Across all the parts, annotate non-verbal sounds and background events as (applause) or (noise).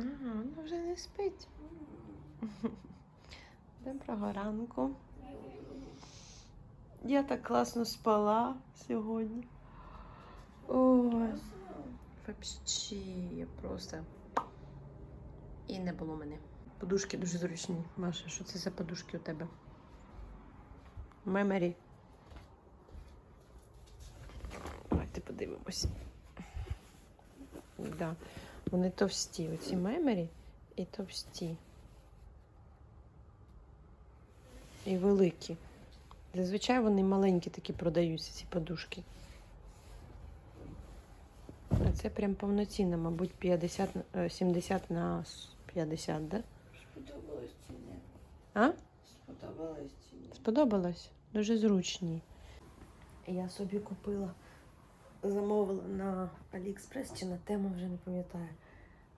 Ага, вона вже не спить. Доброго ранку. Я так класно спала сьогодні. Ой, вообще, я просто. І не було мене. Подушки дуже зручні. Маша, що це за подушки у тебе? Меморі. Давайте подивимось. Да. Вони товсті. Оці меморі і товсті. І великі. Зазвичай вони маленькі такі продаються, ці подушки. А це прям повноцінно, мабуть, 50, е, 70 на 50, да? Сподобалось чи ні? А? Сподобалось чи ні? Сподобалось? Дуже зручні. Я собі купила, замовила на Аліекспрес чи на тему, вже не пам'ятаю.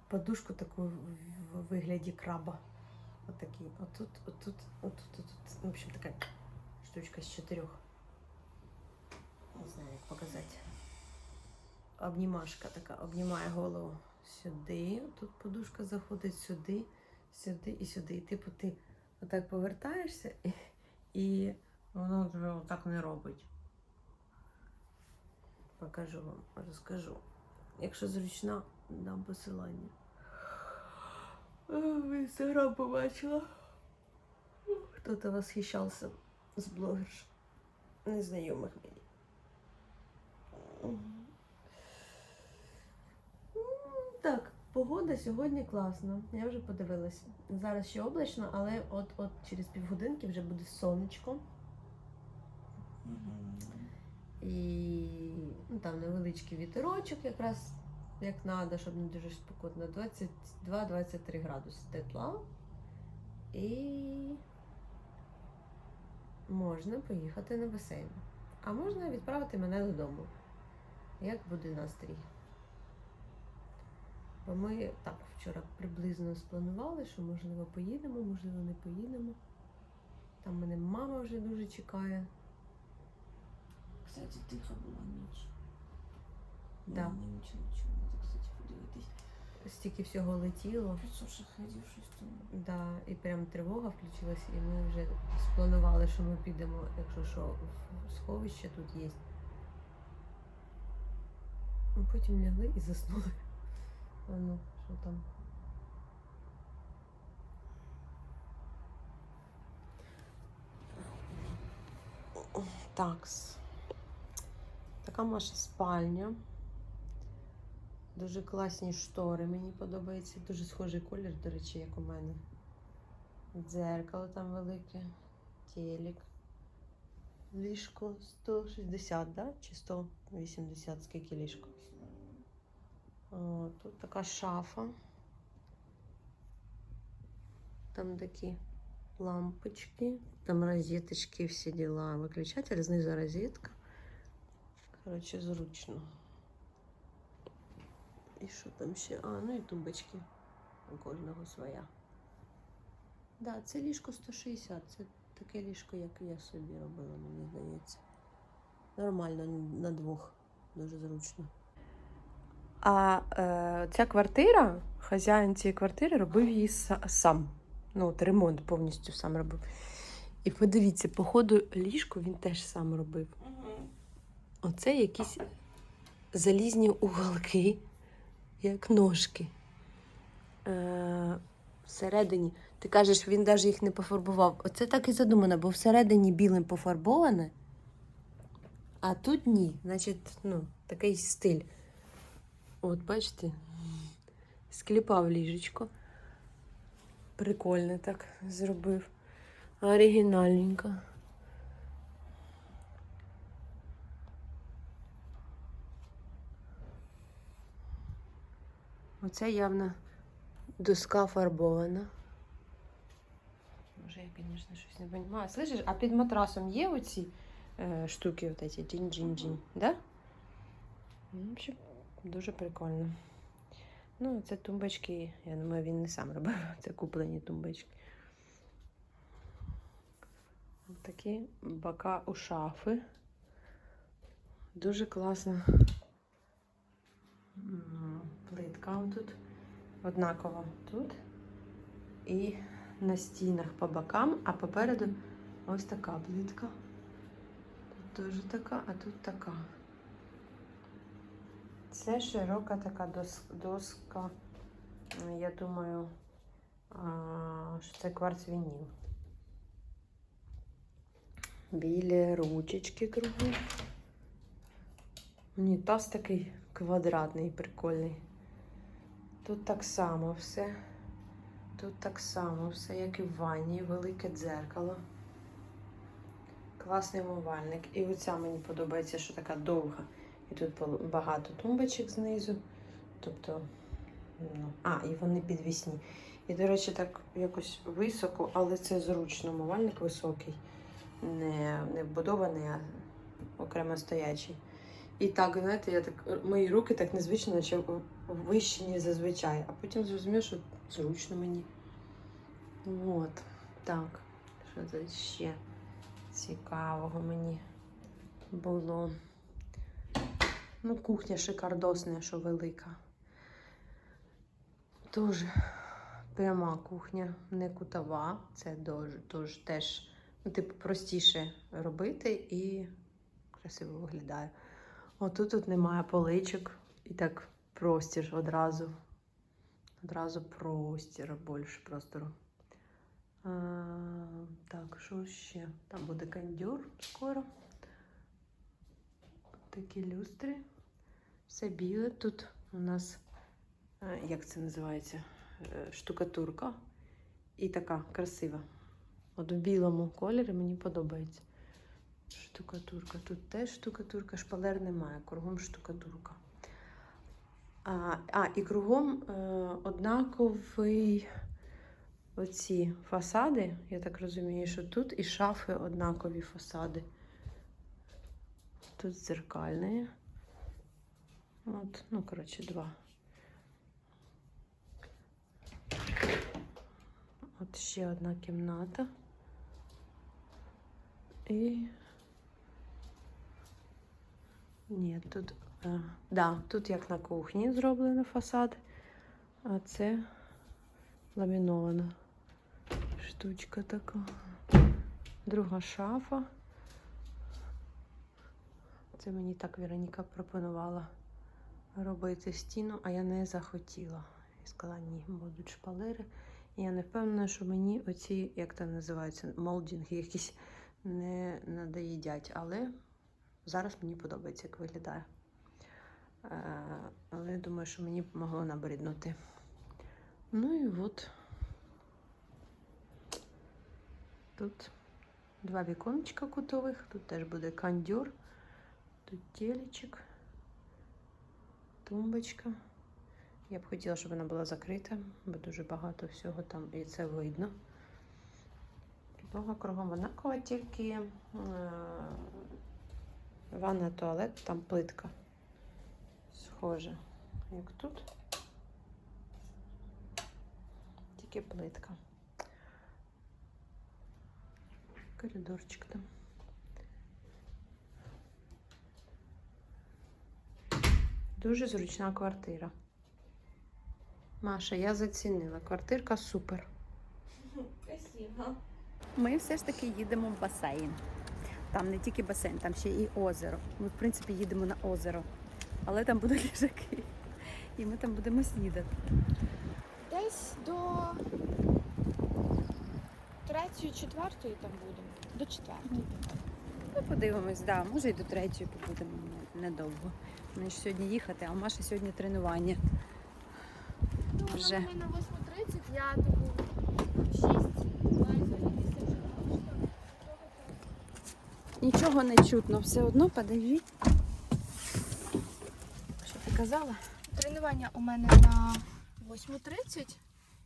Подушку таку в- вигляді краба. Отакий. Отут, отут, отут, отут. В общем, така штучка з чотирьох. Не знаю, як показати. Обнімашка така, обнімає голову сюди. Тут подушка заходить сюди, сюди і сюди. І типу ти отак повертаєшся і, і воно тебе отак не робить. Покажу вам, розкажу. Якщо зручно, дам посилання. В інстаграм побачила. Хто-то восхищався з блогерш. Незнайомих мені. Так, погода сьогодні класна. Я вже подивилася. Зараз ще облачно, але от-от через півгодинки вже буде сонечко. І ну, там невеличкий вітерочок, якраз як треба, щоб не дуже спекотно. 22-23 градуси тепла. І можна поїхати на басейн. А можна відправити мене додому. Як буде настрій? Бо ми так вчора приблизно спланували, що можливо поїдемо, можливо, не поїдемо. Там мене мама вже дуже чекає. Кстати, тиха була ніч. Да. Не нічого, нічого. Надо, кстати, подивитись. Стільки всього летіло. 500 шахедів, щось там. Да, і прям тривога включилась, і ми вже спланували, що ми підемо, якщо що, в сховище тут є. Ну, Потім лягли і заснули. (laughs) А ну, що там? Такс. Така наша спальня. Дуже класні штори, мені подобається. Дуже схожий колір, до речі, як у мене. Дзеркало там велике, телек. Ліжко 160, да? Чи 180, скільки ліжко? О, тут така шафа. Там такі лампочки, там розеточки, всі діла. Виключатель, знизу розетка. Коротше, зручно. І що там ще? А, ну і тумбочки. У кожного своя. Да, це ліжко 160. Це таке ліжко, як я собі робила, мені здається. Нормально на двох. Дуже зручно. А е, ця квартира, хазяїн цієї квартири робив її сам. Ну, от ремонт повністю сам робив. І подивіться, по ходу ліжко він теж сам робив. Оце якісь залізні уголки, як ножки. Е, всередині. Ти кажеш, він навіть їх не пофарбував. Оце так і задумано, бо всередині білим пофарбоване, а тут ні. Значить, ну, такий стиль. От, бачите, скліпав ліжечко. Прикольно так зробив. Оригінальненько. Оце явно доска фарбована. Може, я, звісно, щось не розумію. Слышиш, а під матрасом є оці е, штуки, от ці джин-джин-джин, да? Ну, В общем, дуже прикольно. Ну, це тумбочки, я думаю, він не сам робив, (laughs) це куплені тумбочки. Ось Такі бока у шафи. Дуже класна м, плитка тут. однаково тут і на стінах по бокам, а попереду ось така плитка. Тут теж така, а тут така. Це широка така доска. Я думаю, що це кварц вініл. Білі ручечки кругом. Унітаз такий квадратний, прикольний. Тут так само все. Тут так само все, як і в ванні, велике дзеркало. Класний умивальник. І оця мені подобається, що така довга. І тут багато тумбочок знизу. Тобто, ну, а, і вони підвісні. І, до речі, так якось високо, але це зручно. Умивальник високий. Не, не вбудований, а окремо стоячий. І так, знаєте, я так, мої руки так незвично, наче вищі, ніж зазвичай. А потім зрозумів, що зручно мені. От, так. Що це ще цікавого мені було? Ну, кухня шикардосна, що велика. Дуже пряма кухня, не кутова. Це дуже, дуже теж, ну, типу, простіше робити і красиво виглядає. Отут тут немає поличок і так простір одразу. Одразу простір, більше простору. А, так, що ще? Там буде кондюр скоро. Такі люстри. Все біле. Тут у нас, е, як це називається? Е, Штукатурка. І така красива. От в білому кольорі мені подобається. Штукатурка. Тут теж штукатурка, шпалер немає, кругом штукатурка. А, а і кругом е, однаковий оці фасади. Я так розумію, що тут і шафи однакові фасади. Тут дзеркальні. От, ну, коротше, два. От ще одна кімната. І. Ні, тут. Е, да, тут як на кухні зроблено фасад, а це ламінована штучка така. Друга шафа. Це мені так Вероніка пропонувала робити стіну, а я не захотіла. І сказала, ні, будуть шпалери. І я не впевнена, що мені оці, як це називається, молдінги якісь не надоїдять. Але зараз мені подобається, як виглядає. Е, Але я думаю, що мені могло набриднути. Ну і от тут два віконечка кутових, тут теж буде кондюр, тут телечок, тумбочка. Я б хотіла, щоб вона була закрита, бо дуже багато всього там і це видно. Підлога кругом однакова, тільки е, ванна, туалет, там плитка. Схоже, як тут. Тільки плитка. Коридорчик там. Дуже зручна квартира. Маша, я зацінила. Квартирка супер. Спасибо. Ми все ж таки їдемо в басейн. Там не тільки басейн, там ще і озеро. Ми, в принципі, їдемо на озеро, але там будуть (laughs) ліжаки. І ми там будемо снідати. Десь до третьої, четвертої там будемо. До четвертої. Ну, подивимось, да, може і до третьої побудемо недовго. Мені ж сьогодні їхати, а у Маші сьогодні тренування. Ну, Вже. вона на 8.30, я типу 6 маю залізти вже на пошту. Нічого не чутно, все одно подождіть. Що ти казала? Тренування у мене на 8.30.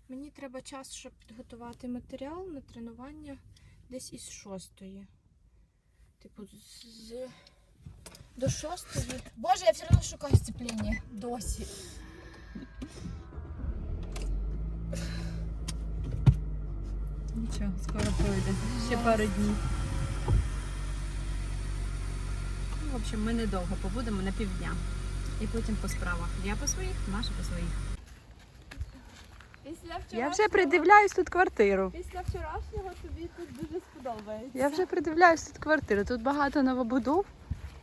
Мені треба час, щоб підготувати матеріал на тренування десь із 6. Типу, з... з- до 6. Боже, я все одно шукаю сцеплення. Досі. Нічого, скоро пройде. Ще пару днів. Ну, в общем, ми недовго побудемо на півдня. І потім по справах. Я по своїх, Маша по своїх. Після Я вже придивляюсь тут квартиру. після вчорашнього тобі тут дуже сподобається. Я вже придивляюсь тут квартиру. Тут багато новобудов.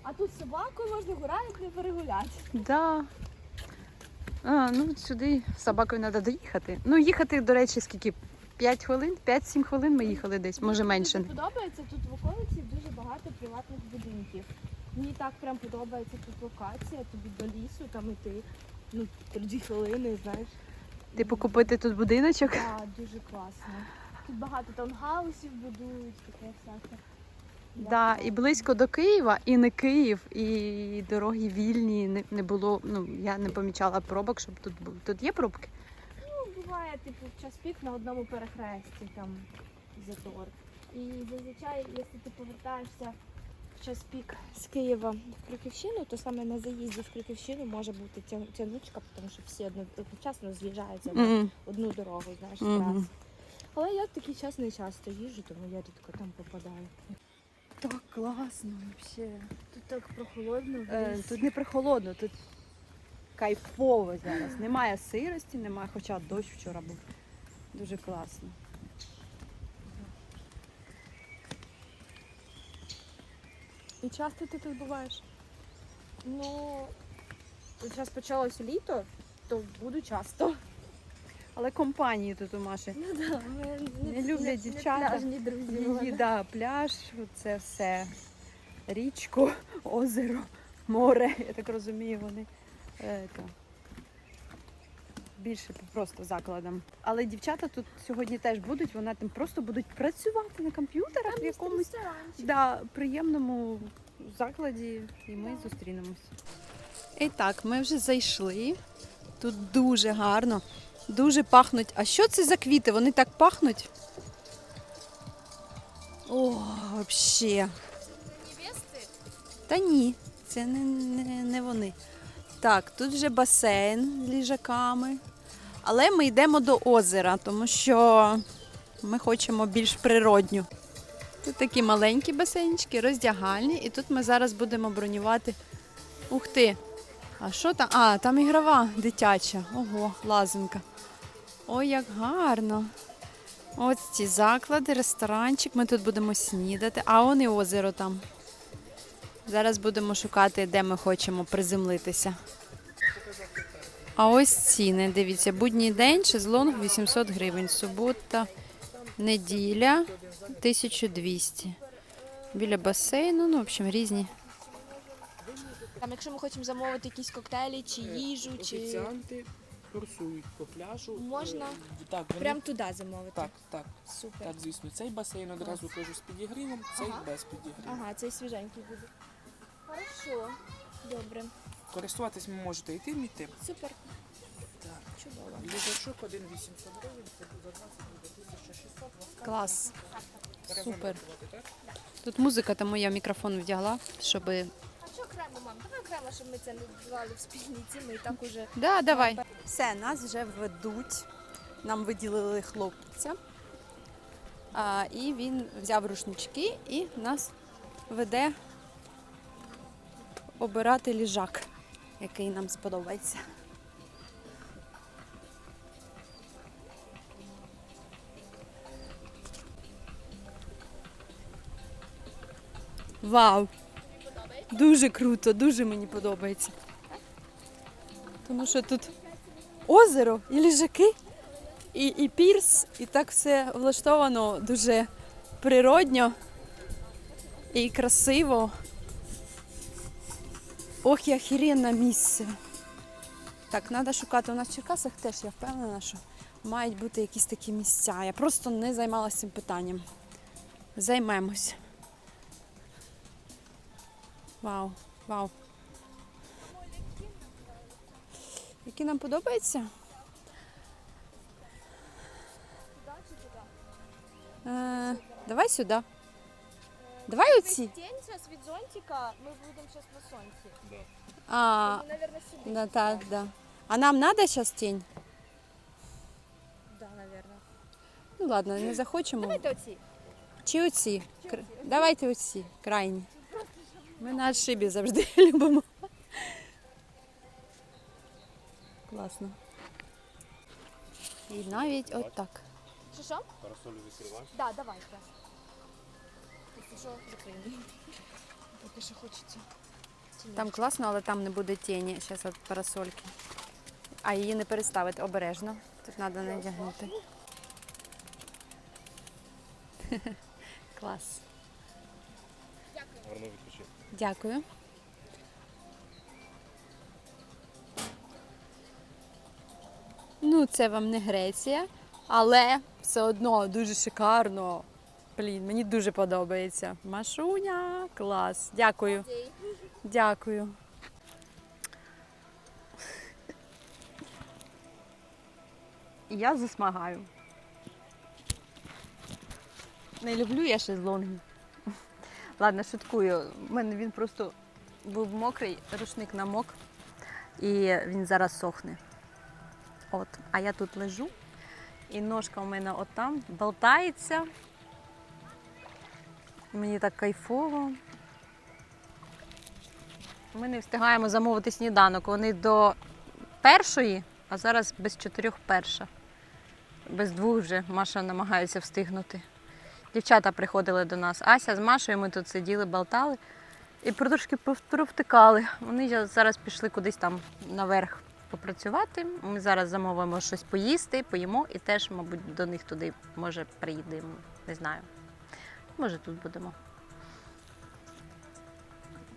А тут з собакою можна гуляти не перегуляти. Да. А, ну сюди з собакою треба доїхати. Ну, їхати, до речі, скільки? 5 хвилин? 5-7 хвилин ми їхали десь, може менше. Мені подобається тут в околиці дуже багато приватних будинків. Мені так прям подобається тут локація, тобі до лісу там іти. Ну, дві хвилини, знаєш. Типу купити тут будиночок. Так, дуже класно. Тут багато таунгаусів будують, таке всяке. Да, і близько до Києва, і не Київ, і дороги вільні. Не, не було. Ну я не помічала пробок, щоб тут був. Тут є пробки? Ну, буває, типу, в час пік на одному перехресті там затор. І зазвичай, якщо ти повертаєшся час пік з Києва в Крюківщину, то саме на заїзді в Крюківщину може бути тя- тянучка, тому що всі одно- одночасно з'їжджаються на М. одну дорогу, знаєш, з Мгм. траси. Але я в такий час не часто їжджу, тому я рідко там попадаю. Так класно взагалі. Тут так прохолодно. Е, тут не прохолодно, тут кайфово зараз. Немає сирості, немає, хоча дощ вчора був. Дуже класно. І часто ти тут буваєш? Ну, зараз почалося літо, то буду часто. Але компанії тут у Маші. Ну да, ми Не люблять дівчата. пляжні друзі. Її, да, пляж, це все. Річку, озеро, море, я так розумію, вони е, більше просто закладом. Але дівчата тут сьогодні теж будуть, вони там просто будуть працювати на комп'ютерах в якомусь да, приємному закладі, і ми зустрінемось. І так, ми вже зайшли. Тут дуже гарно, дуже пахнуть. А що це за квіти? Вони так пахнуть? О, взагалі. Та ні, це не, не, не вони. Так, тут вже басейн з ліжаками. Але ми йдемо до озера, тому що ми хочемо більш природню. Тут такі маленькі басейнчики, роздягальні, і тут ми зараз будемо бронювати. Ух ти! А що там? А, там ігрова дитяча. Ого, лазенка. Ой, як гарно. Ось ці заклади, ресторанчик. Ми тут будемо снідати. А он і озеро там. Зараз будемо шукати, де ми хочемо приземлитися. А ось ціни. Дивіться, будній день шезлонг 800 гривень. Субота, неділя 1200. Біля басейну, ну, в общем, різні. Там, якщо ми хочемо замовити якісь коктейлі чи їжу, чи Офіціанти курсують по пляжу. Можна? Е, Так, вони... прям туди замовити. так, так, Супер. так, звісно. Цей басейн одразу кажу з підігрівом, цей Ага. без підігріву. Ага, цей свіженький буде. Хорошо. Добре. Користуватись ви можете і тим, і тим. Супер. Так. Чудово. Ліжачок один 800 гривень, це за 20 буде 1600. Клас. Супер. Тут музика, тому я мікрофон вдягла, щоб. А що окремо, мам? Давай окремо, щоб ми це не вбивали в спільниці, ми і так уже. Да, давай. Все, нас вже ведуть. Нам виділили хлопця. А, і він взяв рушнички і нас веде обирати ліжак, який нам сподобається. Вау! Дуже круто, дуже мені подобається. Тому що тут озеро і ліжаки, і, і пірс, і так все влаштовано дуже природньо і красиво. Ох, і охеренне місце. Так, треба шукати. У нас в Черкасах теж я впевнена, що мають бути якісь такі місця. Я просто не займалася цим питанням. Займемось. Вау, вау. Які нам подобаються? Е, давай сюди. Давай оці. Тінь зараз від зонтика, ми будемо зараз на сонці. А, Ми, мабуть, сюди. да, так, да. А нам надо зараз тінь? Да, мабуть. Ну ладно, не захочемо. Давайте оці. Чи оці? Кр- Давайте оці, крайні. Ми на отшибі завжди (laughs) любимо. Класно. І навіть от так. Що що? Парасолю відкриваєш? Да, давайте. Якщо що, закриємо. Поки що хочеться. Там класно, але там не буде тіні зараз від парасольки. А її не переставити обережно. Тут треба надягнути. (laughs) Клас. Гарно відпочинок. Дякую. Ну, це вам не Греція, але все одно дуже шикарно. Блін, мені дуже подобається. Машуня, клас. Дякую. Дякую. Я засмагаю. Не люблю я шезлонги. Ладно, шуткую. У мене він просто був мокрий, рушник намок, і він зараз сохне. От. А я тут лежу, і ножка у мене отам болтається. Мені так кайфово. Ми не встигаємо замовити сніданок. Вони до першої, а зараз без чотирьох перша. Без двох вже Маша намагається встигнути. Дівчата приходили до нас. Ася з Машою, ми тут сиділи, болтали і трошки провтикали. Вони зараз пішли кудись там наверх попрацювати. Ми зараз замовимо щось поїсти, поїмо і теж, мабуть, до них туди може приїдемо. Не знаю. Може, тут будемо.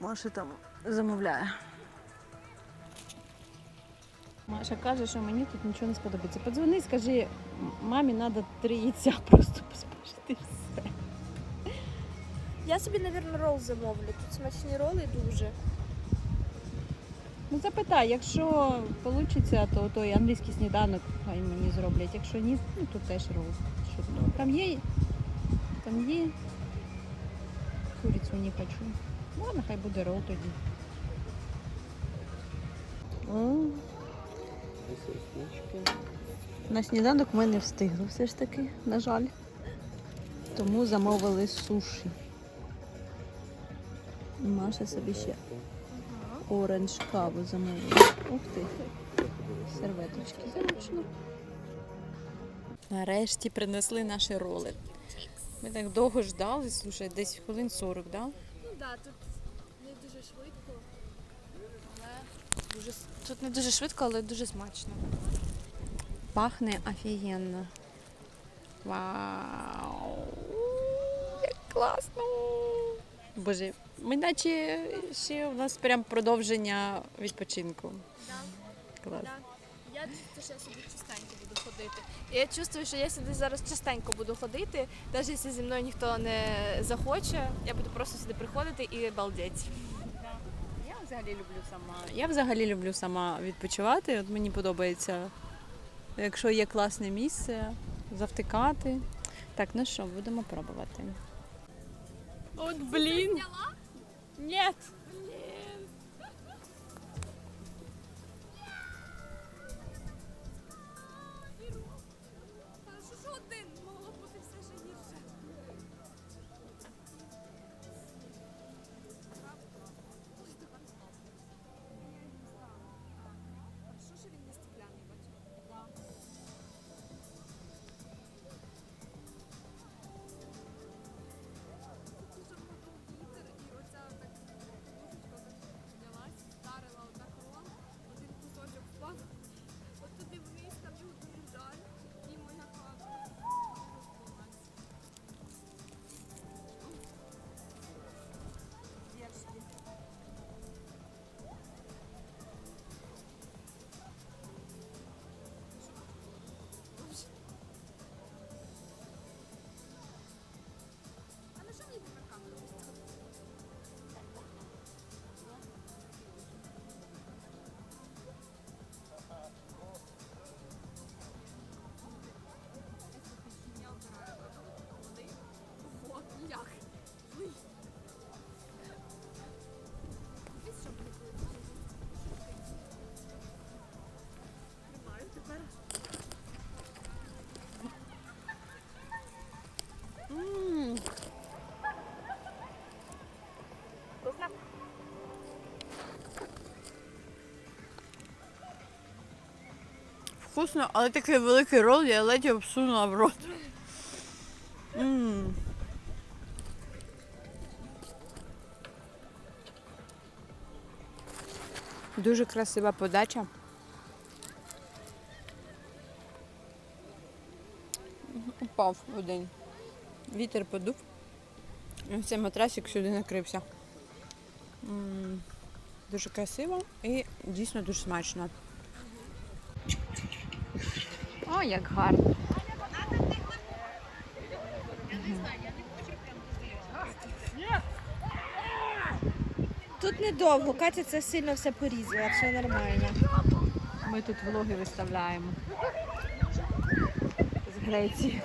Маша там замовляє. Маша каже, що мені тут нічого не сподобається. Подзвони, скажи, мамі треба три яйця (laughs) просто посмажити і все. Я собі, мабуть, рол замовлю. Тут смачні роли дуже. Ну запитай, якщо вийде, то той англійський сніданок хай мені зроблять. Якщо ні, ну то теж рол. Там? Там є. Там є. Курицю не хочу. Ладно, хай буде рол тоді. На сніданок ми не встигли все ж таки, на жаль. Тому замовили суші. Маша собі ще оранж каву замовила. Ух ти. Серветочки зручно. Нарешті принесли наші роли. Ми так довго ждали, слушай, десь хвилин 40, да? Ну так, да, тут не дуже швидко. Але дуже... Тут не дуже швидко, але дуже смачно. Пахне офігенно. Вау! Як класно! Боже, ми наче ще у нас прям продовження відпочинку. Клас. Я чувствую, що я сюди частенько буду ходити. І я чувствую, що я сюди зараз частенько буду ходити, навіть якщо зі мною ніхто не захоче, я буду просто сюди приходити і балдеть. Я взагалі люблю сама. Я взагалі люблю сама відпочивати. От мені подобається, якщо є класне місце, завтикати. Так, ну що, будемо пробувати. От блін. Ні. Вкусно, але такий великий рол я ледь його всунула в рот. М. Дуже красива подача. Упав один. Вітер подув. І цей матрасик сюди накрився. М, Дуже красиво і дійсно дуже смачно. О, як гарно. Тут недовго, Катя це сильно все порізала, все нормально. Ми тут влоги виставляємо. З Греції.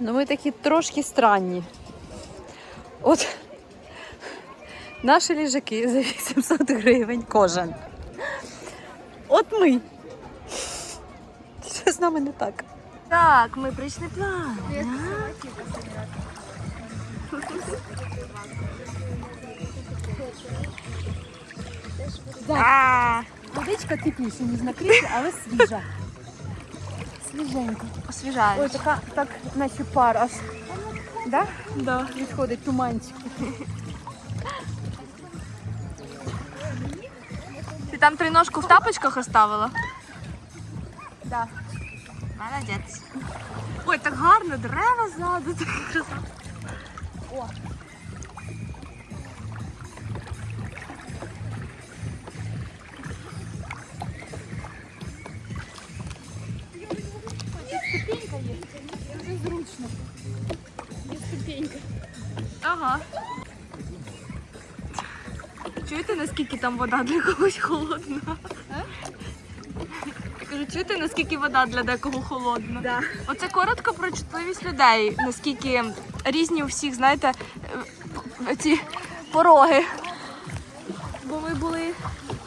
Ну, ми такі трошки странні. От наші ліжаки за 800 гривень кожен. От ми. З нами не так? Так, ми прийшли план. Водичка тепліша, ніж на кріслі, але свіжа. Свіженька. Освіжаєш. Ой, така, так, наче пар аж. Да? Да. Відходить туманчик. Ти там триножку в тапочках оставила? Да. Молодець. Ой, так гарно, дерева ззаду, така краса. Ага. Чуєте, наскільки там вода для когось холодна? Чуєте, наскільки вода для декого холодна? Да. Оце коротко про чутливість людей, наскільки різні у всіх, знаєте, е, ці пороги. Бо ми були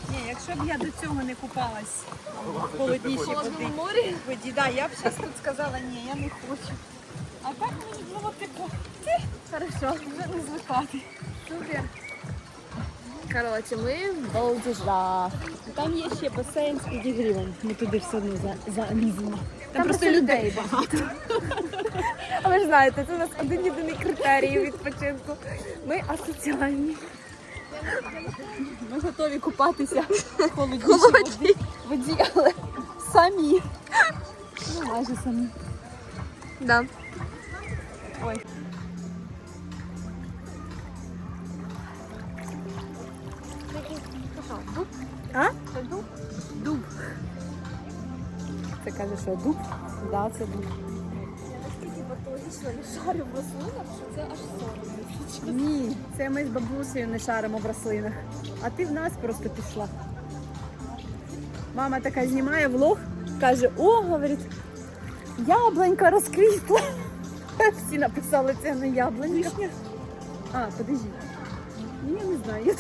Ні, якщо б я до цього не купалась в холоднішій воді, морі. воді, да, я б зараз тут сказала, ні, я не хочу. А так мені було типу, хорошо, вже не звикати. Супер. Коротше, ми в Балдіжах. Там є ще басейн з підігрівом. Ми туди все одно за, заліземо. Там, просто людей багато. (laughs) А ви ж знаєте, це у нас один єдиний критерій відпочинку. Ми асоціальні. Ми готові купатися в холоднішій воді, воді, але самі. Ну, майже самі. Да. Ой. А? Це дуб? Дуб. Це каже, що дуб? Да, це дуб. Ні, це ми з бабусею не шаримо в рослинах. А ти в нас просто пішла. Мама така знімає влог, каже, о, говорить, яблонька розквітла. (laughs) Всі написали, це не яблонька. А, подожди. Ну, я не знаю, (laughs) я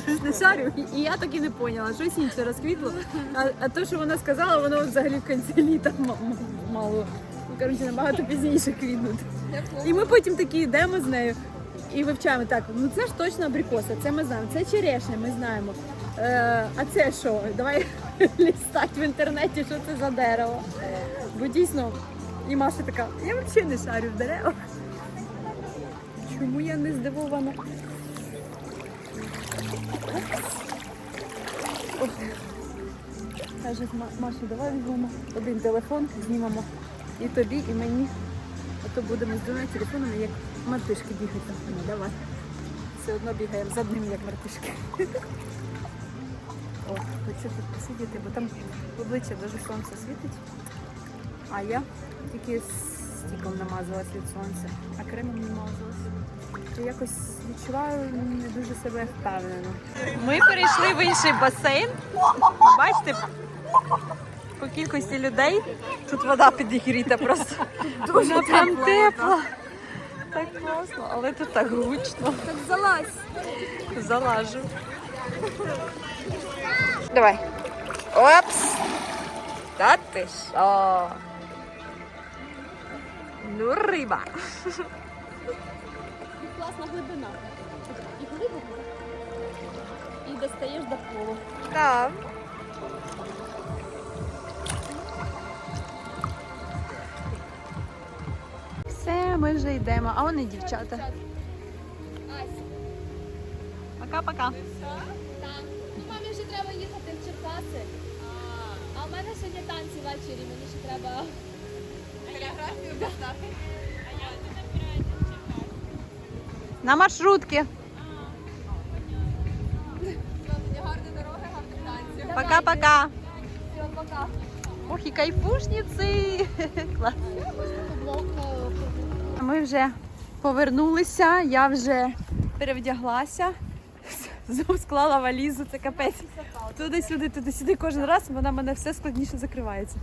теж не шарю, і- я так і не поняла, щось інше розквітло. А, а то, що вона сказала, воно взагалі в кінці літа м- м- мало. Ну, коротше, набагато пізніше квітнути. І ми потім такі йдемо з нею і вивчаємо так. Ну це ж точно абрикоса, це ми знаємо. Це черешня, ми знаємо. Е, а це що? Давай (laughs) лістати в інтернеті, що це за дерево. Бо дійсно, і Маша така, я взагалі не шарю в деревах. Чому я не здивована? Каже, Маша, давай візьмемо один телефон, знімемо і тобі, і мені. А то будемо з двома телефонами, як мартишки бігати. Ну, давай. Все одно бігаємо за одним, як мартишки. (laughs) О, хочу тут посидіти, бо там в обличчя дуже сонце світить. А я тільки стіком намазалась від сонця, а кремом не мазалась. То якось відчуваю не дуже себе впевнено. Ми перейшли в інший басейн. Бачите, по кількості людей тут вода підігріта просто. Дуже прям тепла. Так класно, але тут так гучно. Так залазь. Залажу. Давай. Опс. Та ти що? Ну, риба. І класна глибина. І глибоко. І достаєш до полу. Так. Все, ми вже йдемо. А вони дівчата. Пока-пока. Ну, мамі вже треба їхати в Черкаси. А в мене сьогодні танці ввечері, мені ще треба. На маршрутки. Пока-пока. Все, пока. Ох, і кайфушниці. Клас. Ми вже повернулися, я вже перевдяглася. Знов склала валізу, це капець. Туди-сюди, туди-сюди кожен раз, вона мене все складніше закривається.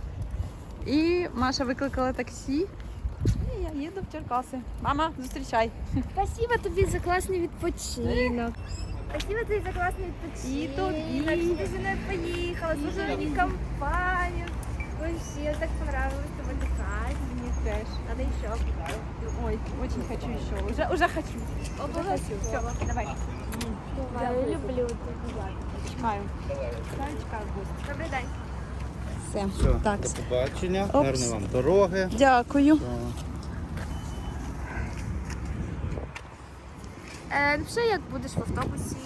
І Маша викликала таксі. І я їду в Черкаси. Мама, зустрічай. Спасибо тобі за класний відпочинок. Спасибо тобі за класний відпочинок. І тобі. що ти зі мною поїхала, служила мені компанію. Вообще, так понравилось з тобою дихати. Мені теж. Надо еще. Ой, очень хочу еще. Уже, уже хочу. Уже хочу. Все, давай. Я люблю тебе. Чекаю. Чекаю, чекаю гості. Добрий день. Все. Все, Так. до побачення, Опс. гарної вам дороги. Дякую. Все. Е, напиши, як будеш в автобусі,